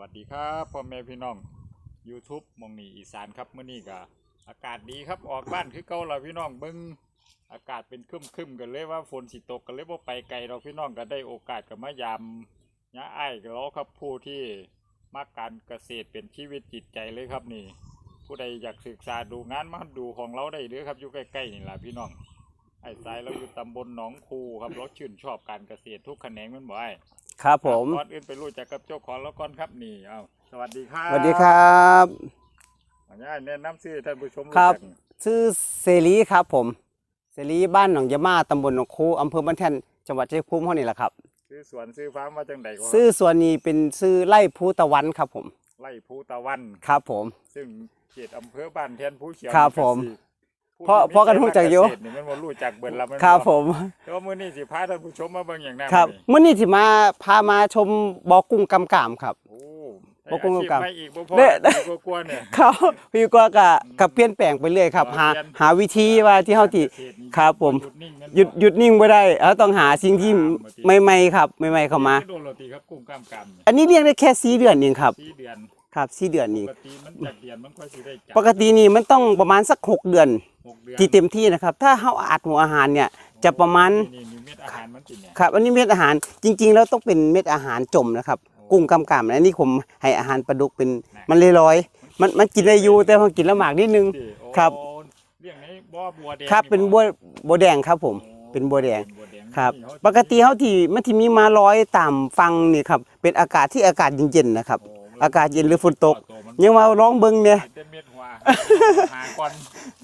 วัสดีครับพ่อแม่พี่น้อง YouTube มองนี่อีสานครับเมื่อนี้ก็อากาศดีครับออกบ้านคือเก่าแล้วพี่น้องเบิ่งอากาศเป็นครึมๆกันเลยว่าฝนสิตกกันเลยบ่าไปไกลเราพี่น้องก็ได้โอกาสก็มายามยะอ้ายกับเราครับผู้ที่มัการเกษตรเป็นชีวิตจิตใจเลยครับนี่ ผู้ใดอยากศึกษาดูงานมาดูของเราได้เลยครับอยู่ใกล้ๆนี่แหละพี่น้องไอ้สายเราอยู่ตำบลหนองคูครับเราชื่นชอบการเกษตรทุกแขนงมันบ่ไอ้ ครับผมก่อนอื่นไปรู้จักกับเจ้าของแล้วก่อนครับนี่เอาสวัสดีครับสวัสดีครับอันนี้แนะนำชื่อท่านผู้ชมครับจักชื่อเสรีครับผมเสรีบ้านหนองยะมาตำบลหนองคูอำเภอบ้านแท่นจังหวัดชัยภูมิเฮานี่แหละครับชื่อสวนชื่อฟาร์มว่าจังใดก็ชื่อส่วนนี้เป็นชื่อไร่ภูตะวันครับผม ไร่ภูตะวันครับผม ซึ่งเขตอำเภอบ้านแทนผู้เขียวครับผมนี่ก็สิผู้ เพราะที่เพราะกันรู้จักอยู่เษตนี่มันบ่รู้จักเบิ่นละมันครับผมแต่ว่ามื้อนี้สิพาท่านผู้ชมมาเบิ่งอย่างนั้นครับนี่เมื่อนี้ที่มาพามาชมบ่อกุ้งกำกามครับโอ้บ่กุ้งอาชีพกับไม่อีกบ่พอเด้ออีกกลัวๆเนี่ยเขาพี่ก็กะกับเปลี่ยนแปลงไปเรื่อยครับ หาเปลี่ยนหาวิธีว่าที่เฮาที่เกษตนี่ครับผมหยุดนิ่งนั่นหยุดบ่หยุดนิ่งบ่ได้เราต้องหาสิ่งที่ใหม่ๆครับใหม่ๆเข้ามาโดนโรตีครับกุ้งกล้ามกำเนี่ยอันนี้เลี้ยงได้แค่4เดือนเองครับสี่เดือนครับ4เดือนปนี่กติมันจากเดือนมันค่อยสิได้จับปกตินี่มันต้องประมาณสัก 6 เดือนหกเดือน ที่เต็มที่นะครับ ถ้าเฮาอัดหัวอาหารเนี่ยจะประมาณนี่นี่เม็ดอาหารมันติดเนี่ยครับอันนี้เม็ดอาหารจริง ๆ แล้วต้องเป็นเม็ดอาหารจมนะครับ กุ้งกำกำอันนี้ผมให้อาหารปลาดุกเป็นมันเลยลอยๆมันมันกินได้อยู่แต่พอกินแล้วหมากนิดนึงสิโอ้ครับเรื่องนี้บ่อบัวแดงครับเป็นบัวบัวแดงครับผมโอ้เป็นบัวแดงเป็นบัวแดงครับนี่เขาปกติเฮาที่มันที่มีมาลอยตามฟังนี่ครับเป็นอากาศที่อากาศเย็นๆนะครับโอากาศเย็นหรือฝนตกตัวมันยังมาร้องเบิ่งเนี่ยเต็มเม็ดหัวหาก่อน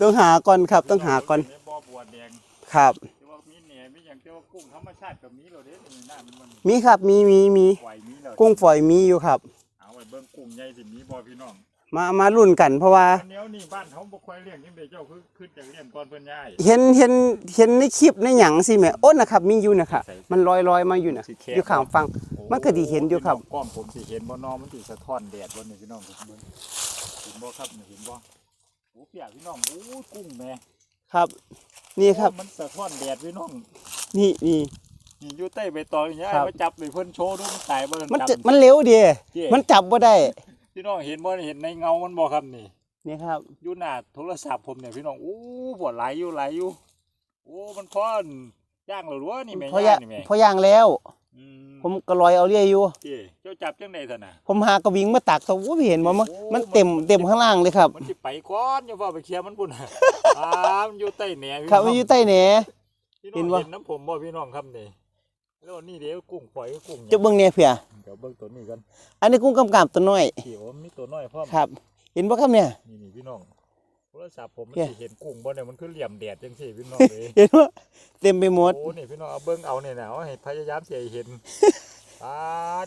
ต้องหาก่อนครับต้องหาก่อนบ่อบัวแดงครับที่ว่ามีแหน่มีอย่างที่ว่ากุ้งธรรมชาติก็มีแล้วเด้นี่น้ามันมันมีครับมีมีมีปล่อยมีแล้วกุ้งฝอยมีอยู่ครับเอาไว้เบิ่งกุ้งใหญ่สิมีบ่พี่น้อง มามารุ่นกันเพราะว่าอันเนี้ยนี่บ้านเขาบ่ค่อยเลี้ยงจังได๋เจ้าคือคือจะเลี้ยงก่อนเพิ่นย้าย เห็นเห็นเห็นในคลิปในหยังสิแม่โอ้นะครับ มีอยู่นะครับมันลอยลอยมาอยู่นะสิแค่อยู่ข้างฟัง มันก็ดีเห็นอยู่ครับกล้องผมสิเห็นบ่น้องมันสิสะท้อนแดดบ่นี่พี่น้องเบิ่งเห็นบ่ครับนี่เห็นบ่โอ้เปียกพี่น้องโอ้กุ้งแม่ครับ นี่ครับโอ้มันสะท้อนแดดพี่น้องนี่นี่ นี่อยู่ใต้ใบตองอย่างเงี้ยครับ มาจับเลยเพิ่นโชว์ดูมันตายบ่มันจับจะมันเร็วดี เจ้มันจับบ่ได้ พี่น้องเห็นบ่เห็นในเงามันบ่ครับนี่นี่ครับอยู่หน้าโทรศัพท์ผมเนี่ยพี่น้องโอ้บ่ไหลายอยู่ไหลายอยู่โอ้มันพอนย่างแล้วหรือว่านี่แม่พอย่างนี่แม่พอย่างแล้วอืผมก็ลอยเอาเรื่อยอยู่เจ้เจ้าจับจังได๋ซั่นน่ะผมหากระวิงมาตักตัวว่าเห็นบ่มันโอ้มันเต็มเต็มข้างล่างเลยครับ มันสิไปก่อนอย่าว่าไปเคลียร์มันพุ่นน่ะอ่ามันอยู่ใต้แหนพี่ครับน้มันองอยู่ใต้แหนพี่เห็น้องนบ่เห็นน้ำผมบ่พี่น้องครับนี่ แล้วนี่เดี๋ยวกุ้งฝอยกับกุ้งจะเบิ่งเนี่ยเพียเดี๋ยวเบิ่งตัวนี้กันอันนี้กุ้งกำกามตัวน้อยที่โอ้มีตัวน้อยพร้อมครับ เห็นบ่ครับเนี่ยนี่นี่พี่น้องโทรศัพท์ผมมันเหี้ยสิเห็นกุ้งบ่เนี่ยมันคือเหลี่ยมแดดจังซี่พี่น้องเอ้ยเห็นว่าเต็มไปหมดโอ้นี่พี่น้องเอาเบิ่งเอาเนี่ยนะเอาให้พยายามสิให้เห็นอ่า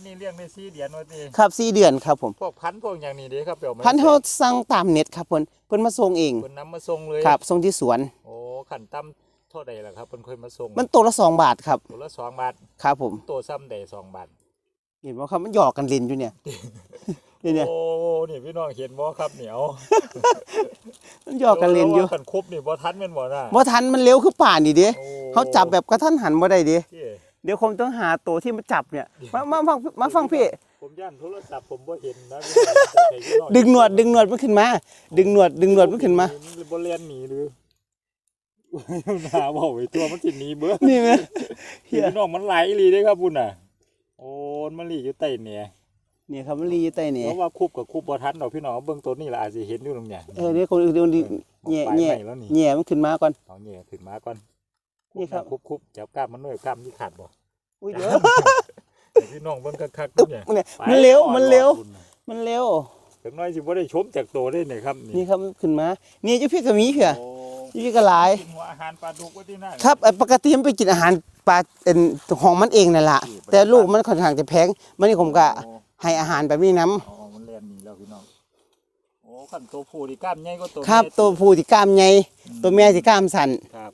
นี่เลี้ยงได้4เดือนว่าติครับสี่เดือนครับผมพวกพันธุ์พวกอย่างนี้เด้ครับเดี๋ยวมาพันธุ์เขาสั่งตามเน็ตครับเพิ่นเพิ่นมาส่งเองเพิ่นนำมาส่งเลยครับส่งที่สวนโอ้ขันต่ำ เท่าใดล่ะครับเพิ่นเคยมาส่งมันตัวละสองบาทครับตัวละสองบาทครับผมตัวซ้ำใดสองบาทเห็นบ่ครับมันหยอกกันเล่นอยู่เนี่ยนี่เนี่ยโอ้นี่พี่น้องเห็นบ่ครับเหนียวมันหยอกกันเล่นอยู่ว่ากันครบนี่บ่ทันแม่นบ่น่ะบ่ทันมันเร็วคือป่านนี่เด้โอ้เขาจับแบบกระทันหันบ่ได้เด้เจ้เดี๋ยวผมต้องหาตัวที่มาจับเนี่ยมามาฟังมาฟังพี่ผมย่านโทรศัพท์ผมบ่เห็นนะพี่น้องแต่ให้พี่น้อดึงหนวดดึงหนวดมันขึ้นมา ดึงหนวดดึงหนวดมันขึ้นมานบ่เลียนหนีหรือ หน้าเว้าไอ้ตัวมันสิหนีเบิ่นี่ไหมเฮียพี่น้องมันไหลอีหลีเด้ครับพุ่นน่ะ โอ้มันลีอยู่ใต้เนี่ยนี่ครับมันรีอยู่ใต้นี่เพราะว่าคุบกับคุบบ่ทันดอกพี่น้องเบิ่งตัวนี้ล่ะอาจสิเห็นอยู่ตรงเนี้ยเออเดี๋ยวคนอื่นเดี๋ยวนี้แง่ไปแง่ไหนแล้วนี่แง่มันขึ้นมาก่อน เอาแง่ขึ้นมาก่อนนี่ครับ คุบคุบจับกล้ามมันหน่อยกล้ามที่ขาดบ่อุ้ยเดี๋ยว ให้พี่น้องเบิ่งคักๆตึ๊บเนี่ยเนี่ยไปมันเร็วมันเร็ว รอดบุญน่ะมันเร็วถึงน้อยสิบ่ได้ชมจากตัวได้เนี่ยครับนี่ครับมันขึ้นมานี่เจ้าพี่ก็มีเพียโอ้ เจ้าพี่ก็หลาย กินหัวอาหารปลาดุกไว้ที่นั่นครับไอ้ปกติมันไปกินอาหารปลาเป็นของมันเองนั่นแหละแต่ลูกมันค่อนข้างจะแพงมันนี่ผมก็โอ้ให้อาหารแบบนี้น้อ๋อมันเล่นหนีแล้วพี่น้องโอ้ขันตัวผู้ที่กล้ามใหญ่ก็ตัวำครับแม่ตัวผู้ที่กล้ามใหญ่อืมตัวแม่ที่กล้ามสั้นครับ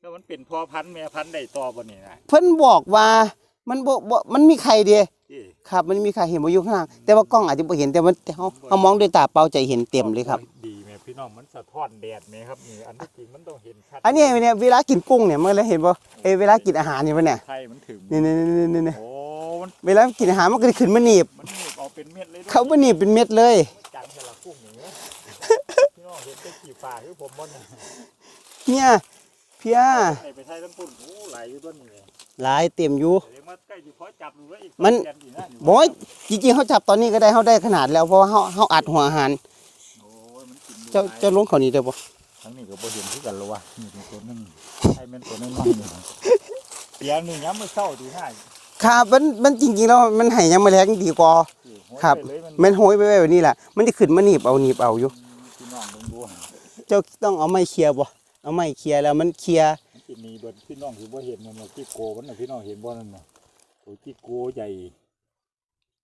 แล้วมันเป็นพ่อพันธุ์แม่พันธุ์ได้ต่อบ่นี่นะเพิ่นบอกว่ามันบ่บ่มันมีไข่เดียที่ครับ มันมีไข่เห็นบ่อยู่ข้างล่างแต่ว่ากล้องอาจจะบ่เห็นแต่มันเฮาเฮามองด้วยตาเปล่าใจเห็นเต็มเลยครับดีแม่ พี่น้องมันสะท้อนแดดแม่ครับนี่อันที่จริงมันต้องเห็นชัดอันนี้เนี่ยเวลากินกุ้งเนี่ยมันเลยเห็นบ่เอยเวลากินอาหารเนี่ยมันเนี่ยไทยมันถึงนี่นี่นี่นี่นี่โอ้มันเวลากินอาหารมันก็จะขึ้นมาหนีบมันหนีบเอาเป็นเม็ดเลยด้วเขาบ่หนีบเป็นเม็ดเลยไม่จังแต่ละกุ้งอย่างเงี้ยพี่น้องเห็นได้กี่ฝาคือผมบ่นเนี่ยเพียไปไปไทยทั้งปุ่นโอ้ไหลอยู่ต้นนี้เลยหลายเต็มอยู่เดี๋ยวมาใกล้สิพอจับดูแล้วอีกมันแกอีกนะบอยจริงๆเขาจับตอนนี้ก็ได้เขาได้ขนาดแล้วเพราะว่าเขาเขาอัดหัวอาหาร โอ้ยมันกินดู เจ้าหลยเจ้าลงเขานี่ได้บ่ทั้งนี้ก็บ่เห็นคือกันแล้ววะนี่เป็นตัวหนึงไอ้แม่นตัวน้อยๆนี่เปียงนี่ย้ำมือเศร้าดีห้าครับมันมันจริงๆแล้วมันให้ยังมาแรงดีกว่าสิโหยครับไปเลยมันมันโหยไปไว้แบบนี้แหละมันจะขึ้นมาหนีบเอาหนีบเอาอยู่พี่น้องเบิ่งดูเจ้าต้องเอาไม้เคลียร์บ่เอาไม้เคลียร์แล้วมันเคลียร์มันกินนี่เบิดพี่น้องคือบ่เห็นมันว่าจิโกมันน่ะพี่น้องเห็นบ่นั่นน่ะตัวจิโกใหญ่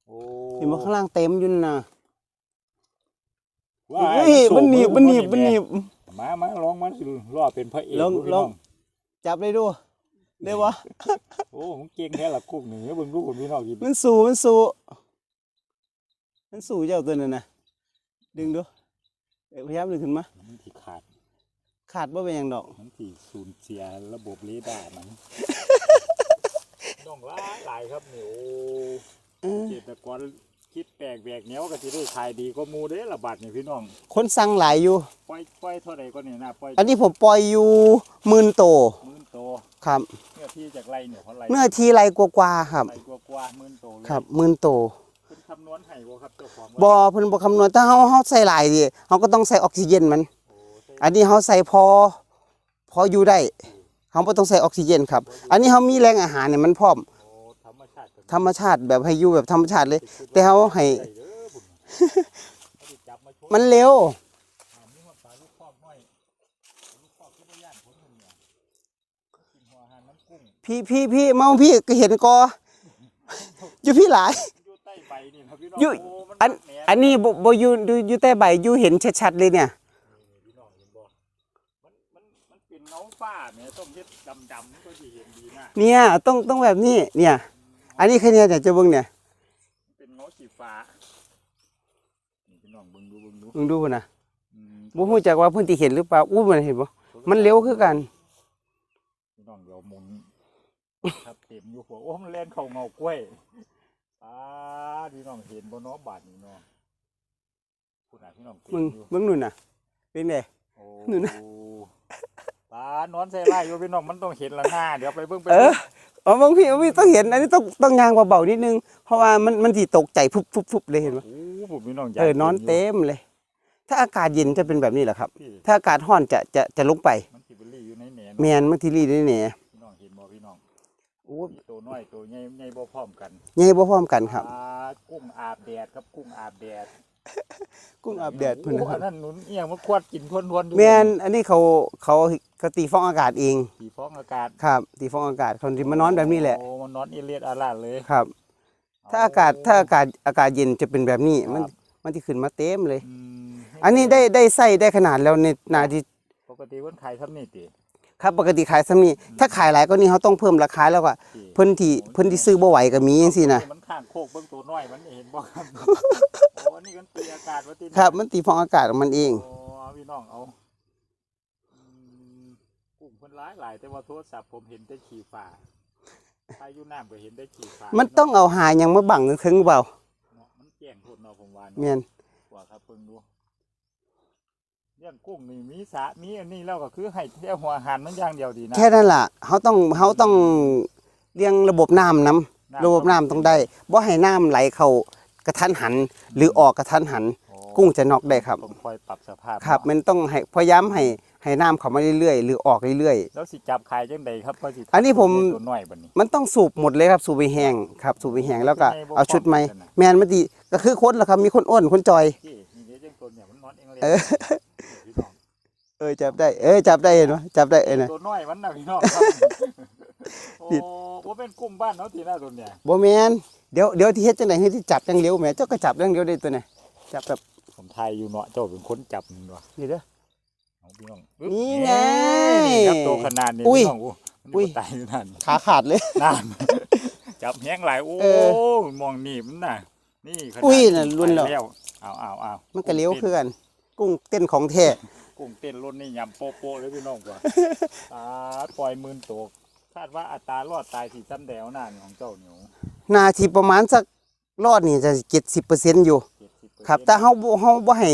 โอ้เห็นบ่ข้างล่างเต็มอยู่นั่นน่ะ ว้าเฮ้ยมันหนีบมันหนีบมันหนีบมามาลองมันสิรอเป็นพระเอกลองดูพี่ลน้อองงจับได้ดูได้บ่โอ้ผมเก่งแท้ละกุ๊กนี่เบิ่งดูคนพี่น้องกินมันสู้มันสู้มันสู้เจ้าตัวนั้นน่ะดึงดูเอ้ยพยายามดึงขึ้นมามันที่ขาด ขาดบ่เป็นหยังดอก มันที่สูญเสียระบบเรดาร์มันน้องหลายหลายครับนี่โอ้เออเกษตรกร คิดแปลกแหวกแนวก็สิได้ขายดีก็มูเด้ละบาดนี่พี่น้องคนสั่งหลายอยู่ ปล่อยปล่อยเท่าใดก็นี่นะปล่อยอันนี้ผมปล่อยอยู่หมื่นโตหมื่นโตครับ เนื้อที่จากไรเนี่ยเพราะไรเนื้อที่ไรกว่าๆครับ ไรกว่ากว่าหมื่นโตเลยครับหมื่นโตเป็นคำนวณให้บ่ครับเจ้าของบ่เพิ่นบ่คำนวณถ้าเฮาเฮาใส่หลายดิเฮาก็ต้องใส่ออกซิเจนมัน โอ้ใช่อันนี้เฮาใส่พอ พออยู่ได้เฮาบ่ต้องใส่ออกซิเจนครับ อันนี้เฮามีแหล่งอาหารเนี่ยมันพร้อมโอ้ ธรรมชาติธรรมชาติแบบให้อยู่แบบธรรมชาติเลย แต่เฮาให้ได้เด้อบุญเอาไปจับมาโชว์มันเร็วอ่ามีหัวปลาลูกครอบน้อยลูกครอบที่บ่ย่านผมมันเนี่ยกินหัวอาหารน้ำกุ้งพี่พี่พี่เมาพี่ก็เห็นกออยู่พี่หลายอยู่ใต้ใบนี่ครับพี่น้องอยู่โมันอันแหนอันนี้บ่บ่อยู่อยู่อยู่ใต้ใบอยู่เห็นชัดๆเลยเนี่ยนี่พี่น้องเห็นบ่มันมันมันเป็นเงาฟ้าแหม่ต้องเฮ็ดดำๆมันก็สิเห็นดีนะเนี่ยต้องต้องแบบนี้เนี่ย อันนี้แค่เนี้เนี่ยจะเบิ่งเนี่ยมันเป็นเงาสีฟ้านี่พี่น้องเบิ่งดูเบิ่งดูมึงดูพุ่นน่ะอืมบ่ฮู้จักว่าเพิ่นสิเห็นหรือเปล่าอู้มันเห็นบ่มันเร็วคือกัน พี่น้องเดี๋ยวหมุนครับเต็มอยู่หัวโอ้มันเล่นเข้าเงากล้วยอ่าพี่น้องเห็นบ่เนาะบาดนี้เนาะคุณน่ะพี่น้องเต็มึงอยู่เบิ่งนู่นน่ะ เป็นไง โอ้นู่นนะ ตานอนใส่ไล่อยู่พี่น้องมันต้องเห็นละหน้าเดี๋ยวไปเบิ่งไปเออ อ๋อบางพี่บางพี่ต้องเห็นอันนี้ต้องต้องยางเบาๆนิดนึง เพราะว่ามันมันสิตกใจฟุบๆๆเลยเห็นบ่โอ้ผมพี่น้องยากเออนอนยู่เต็มเลย ถ้าอากาศเย็นจะเป็นแบบนี้แหละครับพี่ถ้าอากาศร้อนจะจะจะลงไปมันสิบลี่อยู่ในแหนนแมนบางทีรีได้แหน่พี่น้องเห็นบ่พี่น้องโอ้ตัวน้อยตัวใหญ่ใหญ่บ่พร้อมกันใหญ่บ่พร้อมกันครับอ่ากุ้งอาบแดดครับกุ้งอาบแดด กุ้งอาบแดดเพิ่นนะคโอ้รัอับนนั้นหนุนเอียงมันควดกินทวนทวนๆอยู่แมนอันนี้เขาเขาเขาตีฟองอากาศเองสีฟองอากาศครับ ตีฟองอากาศเขาสิมานอนแบบนี้แหละ โอ้มันนอนเอเลียดอาลาดเลย ครับ ถ้าอากาศถ้าอากาศอากาศเย็นจะเป็นแบบนี้มันมันสิขึ้นมาเต็มเลย อืมอันนี้ได้ได้ไส้ได้ขนาดแล้วในนาที่ปกติเพิ่นขายทำนี่ติ ครับปกติขายซ้ำนี้ถ้าขายหลายก็นี่เขาต้องเพิ่มราคาแล้วก็ติเพิ่นที่เพิ่นที่ซื้อบ่ไหวก็มีจังซี่นะมันข้างโคกเบิ่งตัวน้อยมันเห็นบ่ครับโอ้อันนี้มันตีอากาศว่าติครับ มันตีฟองอากาศของมันเองโอ้เอาพี่น้องเอาอืมกุ้งเพิ่นหลายหลายแต่ว่าโทรศัพท์ผมเห็นแต่ขี่ฟ้าถ้าอยู่น้ำก็เห็นแต่ขี่ฟ้ามันต้องเอาหาหยังมาบังถึงเปล่าเนาะมันแจ้งโทษเนาะผมว่าแม่เนาะนกว่าครับเพิ่งดู เลี้ยงกุ้งนี่มีสระมีอันนี้แล้วก็คือให้แค่หัวอาหารมันอย่างเดียวดีนะ แค่นั้นล่ะเขาต้องเขาต้องเลี้ยงระบบน้ำนํำระบบน้ำต้องได้บ่ให้น้ำไหลเข้ากระทันหัน หรือออกกระทันหัน โอ้ กุ้งจะน็อกได้ครับ ต้องคอยปรับสภาพครับเนาะมันต้องให้พยายามให้ให้น้ำเข้ามาเรื่อยๆหรือออกเรื่อย แล้วสิจับขายจังใดครับว่าสิอันนี้ผม ตัวน้อยบัดนี้ ๆ มันต้องสูบหมดเลยครับสูบไปแห้งครับ สูบไปแห้งแล้วก็ไม่บ่เอาชุดใหม่พร้อมกันน่ะแม่นมันดีก็คือคนล่ะครับมีคนอ้วนคนจอย ที่นี่เดี๋ยวจังตัวเนี่ยมันนอนเองเลยเออพี่น้อง เออจับได้ เออจับได้เห็นไหมจับได้เออนะตัวน้อยมันน่ะพี่น้องครับโอ้ติดว่าเป็นกุ้งบ้านเนาะที่หน้าตัวเนี่ยบ่แม่นเดี๋ยวเดี๋ยวที่เฮ็ดจังได๋ให้ที่จับจังเร็วแหมเจ้าก็จับจังเร็วได้ตัวน่ะจับแบบผมทายอยู่เนาะเจ้าเป็นคนจับมันวะนี่เด้อเอาพี่น้องปึ๊บนี่ไงนี่ครับตัวขนาดนี้อุ้ยพี่น้องโอ้มันอุ้ยบ่ตายอยู่นั่นขาขาดเลยนั่นจับแห้งหลายโอ้เอมองนี่มันน่ะนี่ขนาดอุ้ยน่ะรุ่นแล้วไปเอาเอาเอามันก็เร็วคือกันกุ้งเต้นของแท้ กุ้งเต้นรุ่นนี่ยำโป๊ะโป๊ะเลยพี่น้องกว่าตาปล่อยหมื่นตัวคาดว่าอัตรารอดตายสี่ซ้ำแดวหน้านี่ของเจ้าเหนียวนาทีประมาณสักรอดนี่จะ70%อยู่ 70%ครับแต่เฮาบ่เฮาบ่ให้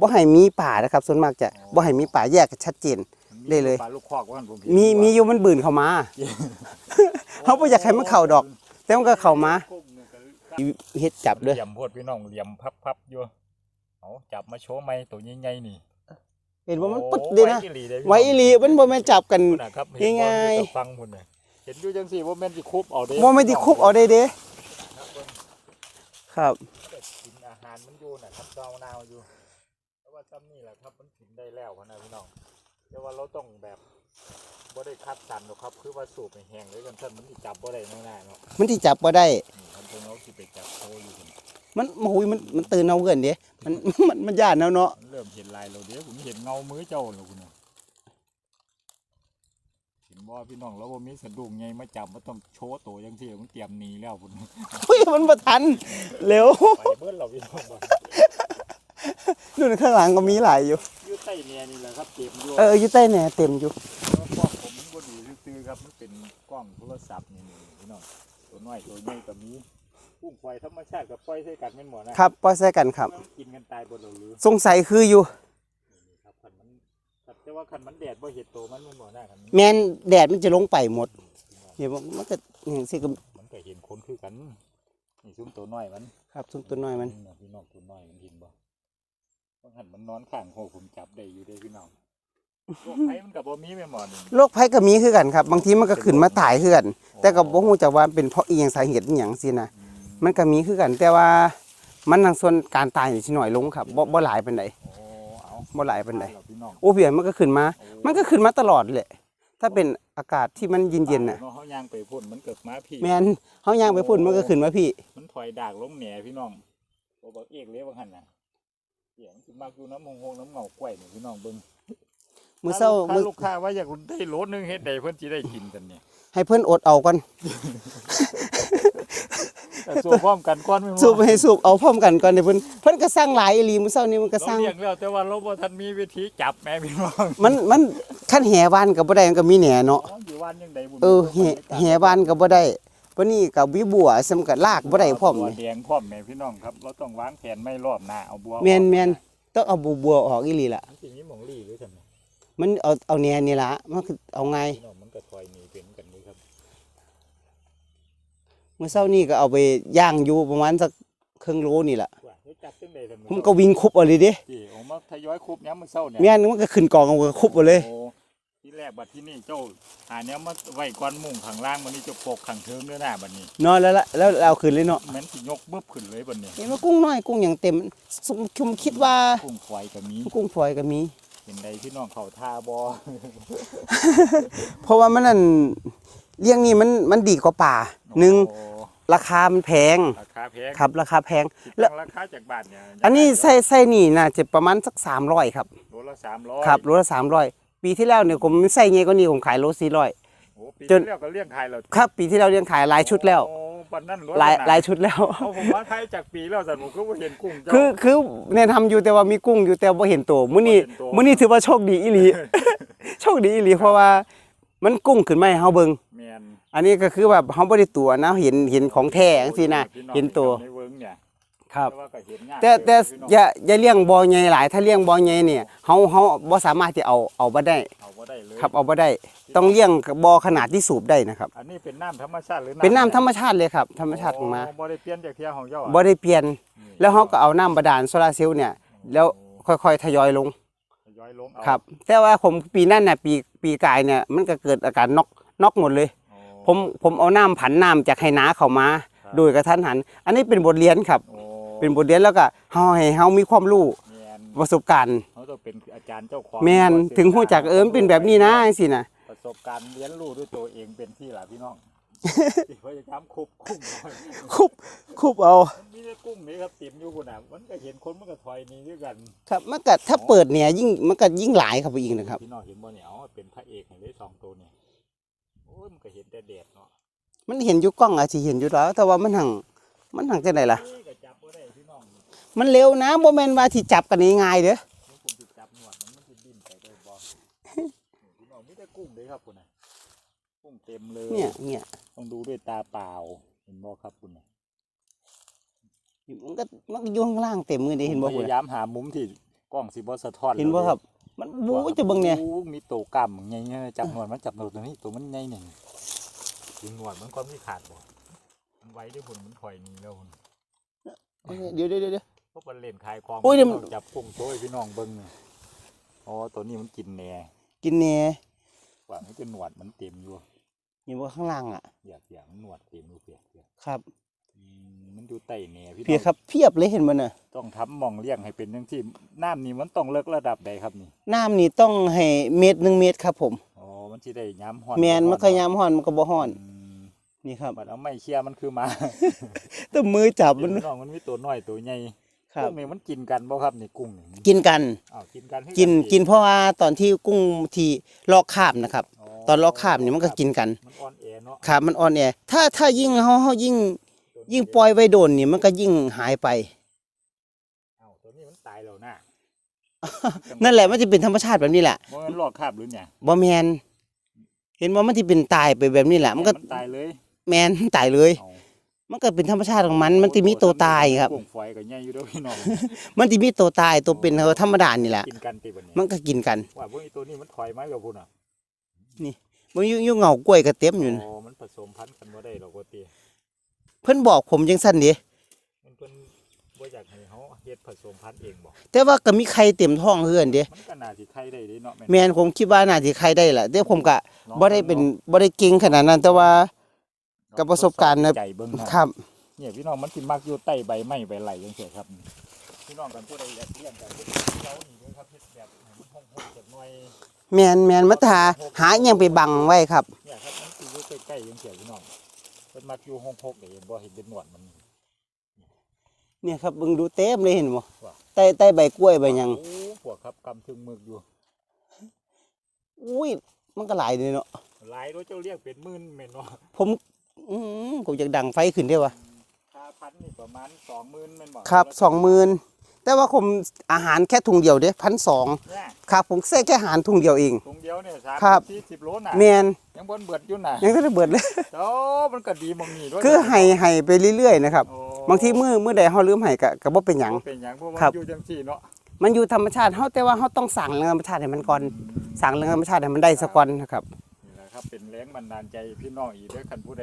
บ่ให้มีป่านะครับ ส่วนมากจะบ่ให้มีป่าแยกกันชัดเจน ได้เลย ปลาลูกคอกว่าหั่นผมเห็นมีมีว่าอยู่มันบืนเข้ามา เขาบ่อยากให้มันเข้าดอก แต่มันก็เข้ามาเฮ็ดจับเด้อ เหลี่ยมโพดพี่น้องเหลี่ยมพับๆอยู่เอาจับมาโชว์ไหมตัวใหญ่ๆนี่ เห็นว่ามันโอ้ปึ๊ดเด้นะไว้อีหลีเด้พี่น้องไว้อีหลีมันบ่แม่นจับกันพุ่นน่ะครับเห็นบ่ง่ายๆมีแต่ฟังพุ่นน่ะเห็นอยู่จังซี่ว่าแม่นสิคุบเอาเด้บ่แม่นสิคุบเอาได้เด้ครับกินอาหารมันอยู่น่ะครับเจ้านาวอยู่แต่ว่าซ้ำนี่แหละครับมันกินได้แล้วพะนะพี่น้องแต่ว่าเราต้องแบบบ่ได้คัดสรรหรอกครับ คือว่าสูบให้แห้งเลยกันซั่นมันสิจับบ่ได้แน่ๆเนาะมันที่จับบ่ได้นี่ครับเพิ่นเอาสิไปจับโตอยู่พุ่น มันโอ้ยมันมันตื่นเอาเกินเด้มันมันมันย่านเอาเนาะมันเริ่มเห็นลายเราเดี๋ยวผมเห็นเงามือเจ้าแล้วคุณน่ะเห็นบ่พี่น้องแล้วบ่มีสะดุ้งไงมาจับมันต้องโชว์ตัวจังซี่มันเตรียมหนีแล้วพุ่นเฮ้ยมันบ่ทันเร็วไปเบิ้ลเราพี่น้องบ่นู่นข้างหลังก็มีหลายอยู่อยู่ใต้เนี่ยนี่แหละครับเต็มอยู่เอออยู่ใต้แหน่เต็มอยู่แล้วกล้องผมมันบ่ดีซื่อๆครับมันเป็นกล้องโทรศัพท์นี่ๆพี่น้องตัวน้อยตัวใหญ่ก็มี กุ้งปล่อยธรรมชาติกับปล่อยใส่กันแม่นบ่นะครับปล่อยใส่กันครับ กินกันตายบ่เราหรือสงสัยคืออยู่ครับคันมันแต่ว่าคันมันแดดบ่เห็นตัวมันแม่นบ่นะคันมันแมนแดดมันจะลงไปหมดเห็นบ่มันก็อย่างสิก็มันก็เห็นคนคือกันนี่ซุ้มตัวน้อยมันครับซุ้มตัวน้อยมันพี่น้องตัวน้อยมันเห็นบ่บางหันมันนอนข้างโหผมจับได้อยู่เด้พี่น้องพวกไผมันกับบ่มีแม่หมอนี่โรคภัยก็มีคือกันครับ บางทีมันก็ขึ้นมาตายคือกัน แต่ก็บ่ฮู้จักว่าเป็นเพราะอีหยังสาเหตุอีหยังสินะ มมันก็มีคือกัน แต่ว่ามันทางส่วนการตายนี่สิน้อยลงครับบ่บ่หลายปานใดโอ้เอาบ่หลายปานใดเอาล่ะพี่น้องโอ้เพียงมันก็ขึ้นมาโอ้มันก็ขึ้นมาตลอดแหละ ถ้าเป็นอากาศที่มันเย็นๆน่ะเนาะเฮาย่างไปพ่นมันเกิดมาพี่แม่นเฮาย่างไปพุ่นมันก็ขึ้นมาพี่ มันถอยดากลงแหน่พี่น้องบ่บักเอกเลยบางหันน่ะเสียงสิมากอยู่น้ำหงๆน้ำเหงากล้วยนี่พี่น้องเบิ่งมื้อเช้าถ้มื้อลูกค้าว่าอยากได้โหลนึงเฮ็ดใดเพิ่นสิได้กินกันเนี่ยให้เพิ่นอดเอาก่อน แต่สู้พร้อมกันก่อนแม่นบ่สูบให้สูบเอาพร้อมกันก่อนเดี๋ยวเพิ่นเพิ่นก็สร้างหลายอีหลีมื้อเช้านี้มันก็เราสร้างเลี้ยงแล้วแต่ว่าเราบ่ทันมีวิธีจับแม่พี่น้องมันมันคันแห่บ้านก็บ่ได้มันก็มีแหน่เนาะอ๋ออยู่วันยังได้บุญเออแห่แห่บ้านก็บ่ได้วันนี้ก็วิบัวซำก็ลากบ่ได้พร้อมบัวนี่แดงพร้อมแม่พี่น้องครับเราต้องวางแผนไม่รอบหน้าเอาบัวแม่นแม่นต้องเอาบัวบัวออกอีหลีล่ะมันสิมีหมองลี่หรือซั่นน่ะมันเอาเอาแหน่นี่ล่ะมันคือเอาไงพี่น้องมันก็ถอยหนีเป็นกันนี่ครับ มื้อเช้านี้ก็เอาไปย่างอยู่ประมาณสักครึ่งโลนี่ล่ะว่าเฮ็ดจับจังได๋ซั่นผมก็วิ่งคุบเอาเลยเด้สิออกมาทยอยคุบยามมื้อเช้าเนี่ยแม่นมันก็ขึ้นกองเอาก็คุบเอาเลยโอ้ที่แรกบัดที่นี่เจ้าหาแนวมาไว้ก่อนมุงข้างล่างบัดนี้เจะปกข้างเทิงเด้อหน้าบัดนี้นอนแล้วละแล้วเอาขึ้นเลยเนาะแม่นสิยกบึบขึ้นเลยบัดนี้เห็นว่ากุ้งน้อยกุ้งอย่างเต็มสมคุมคิดว่ากุ้งควายก็มีกุ้งฝอยก็มีเห็นใดพี่น้องเขาท่าบ่เพราะว่ามันนั่น เลี้ยงนี่มันมันดีกว่าป่าหนึ่งโอ้ราคามันแพงราคาแพงครับ ราคาแพง แล้แล้ว วราคาจากบ้านเนี่ยอันนี้ไส้ไส้นี่น่าจะประมาณสัก300ครับ โลละ300ครับโลละ300ปีที่แล้วเนี่ยผมไส้เงี้ยก็นี่ผมขายโล400โอ้ปีจน ที่แล้วก็เลี้ยงขายแล้วครับ ปีที่แล้วเลี้ยงขายหลายชุดแล้ว โอ้ปันนั้นรถหลายน่ะหลายชุดแล้ว เอาผมว่าขายจากปีแล้วสันผมก็บ่เห็นกุ้งเจ้า คือคือเนี่ยทำอยู่แต่ว่ามีกุ้งอยู่แต่บ่เห็นตัวมื้อนี้บ่เห็นตัว มื้อนี้ถือว่าโชคดีอีหลี โชคดีอีหลีเพราะว่ามันกุ้งขึ้นมาให้เฮาเบิ่งแมน อันนี้ก็คือแบบเขาไม่ได้ตัวนะเห็นเห็นของแท้จังซี่นะพี่องเห็นตัวในเวิงเนี่ยครับ แต่ว่าก็เห็นง่ายแต่แต่พี่น้องอย่าอย่าเลี้ยงบ่อใหญ่หลาย ถ้าเลี้ยงบ่อใหญ่เนี่ยเฮาเฮาบ่สามารถที่เอาเอาบ่ได้เอาบ่ได้เลยครับเอาบ่ได้ ต้องเลี้ยงบ่อขนาดที่สูบได้นะครับ อันนี้เป็นน้ำธรรมชาติหรือเป็นน้ำธรรมชาติเลยครับ ธรรมชาติของมาบ่ได้เปลี่ยนจากเที่ยวของเจ้าอะบ่ได้เปลี่ยนนี่แล้วเฮาก็เอาน้ำบาดาลโซลาร์เซลล์เนี่ย แล้วค่อยๆทยอยลงทยอยลงเอาครับ แต่ว่าผมปีนั้นน่ะปีปีกายเนี่ยมันก็เกิดอาการน็อกน็อกหมดเลยโอ้ ผมผมเอาน้ำผันน้ำจากไหนาเข้ามาครับโดยกระทันหัน อันนี้เป็นบทเรียนครับโอ้เป็นบทเรียนแล้วก็เฮาให้เฮามีความรู้แมนประสบการณ์เขาต้องเป็นอาจารย์เจ้าของแม่นถึงฮู้จักเอิ้มนเป็นแบบนี้นะจังซี่นะประสบการณ์เรียนรู้ด้วยตัวเองเป็นที่ล่ะพี่น้องพยายามคุบกุ้งคุบคุบเอามันมีแต่กุ้งนี่ครับเต็มอยู่คุณน่ะมันก็เห็นคนมันก็ถอยหนี่ด้วยกัน ครับมันก็ถ้าเปิดเนี่ยยิ่งมันก็ยิ่งหลายครับอีกนะครับพี่น้องเห็นบ่เนี่ยอ๋อเป็นพระเอกให้ได้สองตัวเนี่ยโอ้ยมันก็เห็นแต่แดดเนาะมันเห็นอยู่กล้องอาจสิเห็นอยู่แล้ว แต่ว่ามันหังมันหังจังไดล่ะ เอ้ยก็จับบ่ได้พี่น้องนี่มันเร็วนะบ่แม่นว่าสิจับกันง่ายๆเด้อผมสิจับหนวดมันมันสิดิ้นไปได้บ่ นี่พี่น้องมีแต่กุ้งเลยครับคุณน่ะกุ้งเต็มเลยเนี่ยเนี่ยต้องดูด้วยตาเปล่า เห็นบ่ครับคุณน่ะมันก็มันก็อยู่ข้างล่างเต็มมือเด้เห็นบ่พพุ่นยาน่ะยามหามุมที่กล้องสิบ่สะท้อนเห็นบ่ครับ มันบู๊จะเบิ่งเนี่ยโอ้มีตัวกล้ามใหญ่ๆจับหนวดมันจับหนวดตัวนี้ตัวมันใหญ่นี่ดึงหนวดมันก็มีขาดบ่มันไว้ด้วยพุ่นมันถอยหนี่แล้วพุ่นเดี๋ยวเดี๋ยวเดี๋ยวพวกมันเล่นขายของโอ้ยเดี๋ยวมันจับกุ้งโชยพี่น้องเบิ่งนี่อ๋อตัวนี้มันกินแหน่กินแหน่ว่ามันจะหนวดมันเต็มอยู่เห็นบ่ข้างล่างอะอยากอยากมันหนวดเต็มอยู่เปียกเปียกครับอืม มันอยู่ใต้แหน่พี่น้อง เพียครับเพียบเลยเห็นบ่น่ะต้องทำหมองเลี้ยงให้เป็นจังที่น้ำนี่มันต้องเลิกระดับใดครับนี่น้ำนี่ต้องให้เมตรหนึ่งเมตรครับ ผมอ๋อมันสิได้ย้ำฮ้อนแมนมันก็ยามฮ้อนมันก็บ่ฮ้อนอืมนี่ครับบัดเอาไม้เคี่ยมันคือหมาต้องมือจับมันพี่น้องมันมีตัวน้อยตัวใหญ่ครัพบ วกนี้มันกินกันบ่ครับนี่กุ้งนี่กินกัน อ้าวกินกันให้กินสิกินเพราะว่าตอนที่กุ้งที่ลอกคราบนะครับ ตอนลอกคราบนี่มันก็กินกันมันอ่อนแอเนาะครับมันอ่อนแอถ้าถ้ายิ่งเฮาเฮายิ่ง ยิ่งปล่อยไว้โดนนี่มันก็ยิ่งหายไปอ้าวตัวนี้มันตายแล้วนะนั่นแหละมันจะเป็นธรรมชาติแบบนี้แหละบ่มันลอกคราบหรือเนี่ยบ่แมนเห็นว่ามันที่เป็นตายไปแบบนี้แหละมันก็ตายเลยแมนตายเลย เอามันก็เป็นธรรมชาติของมัน มันจะมีตัวตายครับกุ้งฝอยก็ใหญ่อยู่เด้อพี่น้อง มันจะมีตัวตายตัวเป็นธรรมดานี่แหละ กินกันติบัดนี้มันก็กินกันว่าพวกนี้ตัวนี้มันถอยมากับพุ่นอะมันอยู่อยู่เหงากล้วยก็เต็มอยู่นะอ๋อมันผสมพันธุ์กันบ่ได้หรอกว่าติ เพิ่นบอกผมจังซั่นเด้มันเพิ่นบ่อยากให้เฮาเฮ็ดผสมพันธุ์เองบ่แต่ว่าก็มีไข่เต็มท้องเฮือนเด้มันก็น่าสิไข่ได้เด้เนาะแม่นผมคิดว่าน่าสิไข่ได้ล่ะแต่ผมก็น้องบ่ได้เป็นบ่ได้เก่งขนาดนั้น แต่ว่ากับประสบการณ์นะใจเบิ่งเนาะครับ เนี่ยพี่น้องมันสิมักอยู่ใต้ใบไม้ใบไหลจังซี่ครับพี่น้องกันผู้ใดอยากเลี้ยงกันผู้ใดเรานี่เด้อครับเฮ็ดแบบให้มันห้องๆจักหน่อยแม่นแม่นมาหาหาอิหยังไปบังไว้ครับเนี่ยครับมันสิอยู่ใกล้ๆจังซี่พี่น้อง เพิ่นมักอยู่ห้องๆได้เห็นบ่เห็นเป็นหนวดมัน เนี่ยครับเบิ่งดูเต็มเลยเห็นบ่ว่าใต้ใต้ใบกล้วยใบหยัง โอ้พวกครับกำถึงมึกอยู่อุ้ย มันก็หลายเลยเนาะ หลายโดยเจ้าเรียกเป็นหมื่นแม่นบ่ผมอืมผมอยากดังไฟขึ้นได้วะค่าพันธุ์นี่ประมาณ20,000แม่นบ่ครับ20,000 แต่ว่าผมอาหารแค่ถุงเดียวเด้1,200เนี่ยครับผมใส่แค่อาหารถุงเดียวเอง ถุงเดียวเนี่ยครับ30 40โลน่ะแม่นยังบ่เบิดอยู่น่ะยังก็ได้เบิดเลย โอ้มันก็ดีหมองนี้ด้วยคือให้ให้ไปเรื่อยๆนะครับ โอ้บางทีมือมือใดเฮาลืมให้ก็ก็บ่เป็นหยังบ่เป็นหยังเพราะว่าครับ อยู่จังซี่เนาะมันอยู่ธรรมชาติเฮาแต่ว่าเฮาต้องสั่งเรื่องธรรมชาติให้มันก่อนสั่งเรื่องธรรมชาติให้มันได้ซะก่อนนะครับ นี่แหละครับ เป็นแรงบันดาลใจพี่น้องอีกเด้อคันผู้ใด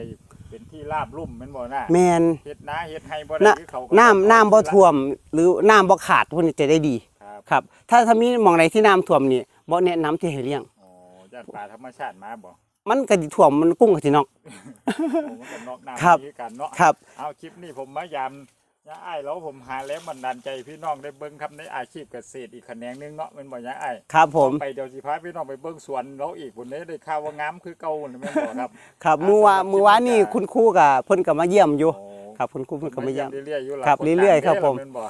เป็นที่ราบลุ่มแม่นบ่น่ะแม่นเฮ็ดนาเฮ็ดไห้บ่ได้น้คือเขาก็ำน้ำน้ำบ่ท่วม หรือน้ำบ่ขาดพวกนี้จะได้ดีครับครับ ถ้าถ้ามีหมองใดที่น้ำท่วมนี่บ่แนะนำที่ให้เลี้ยง อ๋อญาติป่าธรรมชาติมาบ่มันก็สิท่วมมันกุ้งก็สินอก ผมมันก็นอกน้ำครับ คือกันเนาะครับ เอาคลิปนี้ผมมายาม ยาอ้ายแล้วผมหาแรงบันดาลใจพี่น้องได้เบิ่งครับในอาชีพเกษตรอีกแขนงหนึงเนาะแม่นบ่ยาอ้ายครับผมไปเดี๋ยวสิพาพี่น้องไปเบิ่งสวนเราอีกพุ่นนี้ได้ข่าวว่างามคือเก่านี่แม่นบ่ครับ ครับอ่าเมื่อวานสำหรับเมื่อวานนี่คลิปนี้ก็คุณครูก็เพิ่นก็มาเยี่ยมอยู่ โอ้ครับคุณครูเพิ่นก็มาเยี่ยม เรื่อยๆอยู่ล่ะครับนดังเรื่อยๆครับด้ผมล่ะแนบ่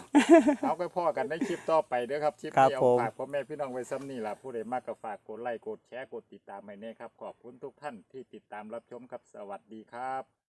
เอาไปพ่อกันในคลิปต่อไปเด้อครับคลิปครับนี้เอาผม ฝากพ่อแม่พี่น้องไว้ซ้ำนี่ล่ะผู้ใดมากก็ฝากกดไลค์กดแชร์กดติดตามให้แน่ครับขอบคุณทุกท่านที่ติดตามรับชมครับสวัสดีครับ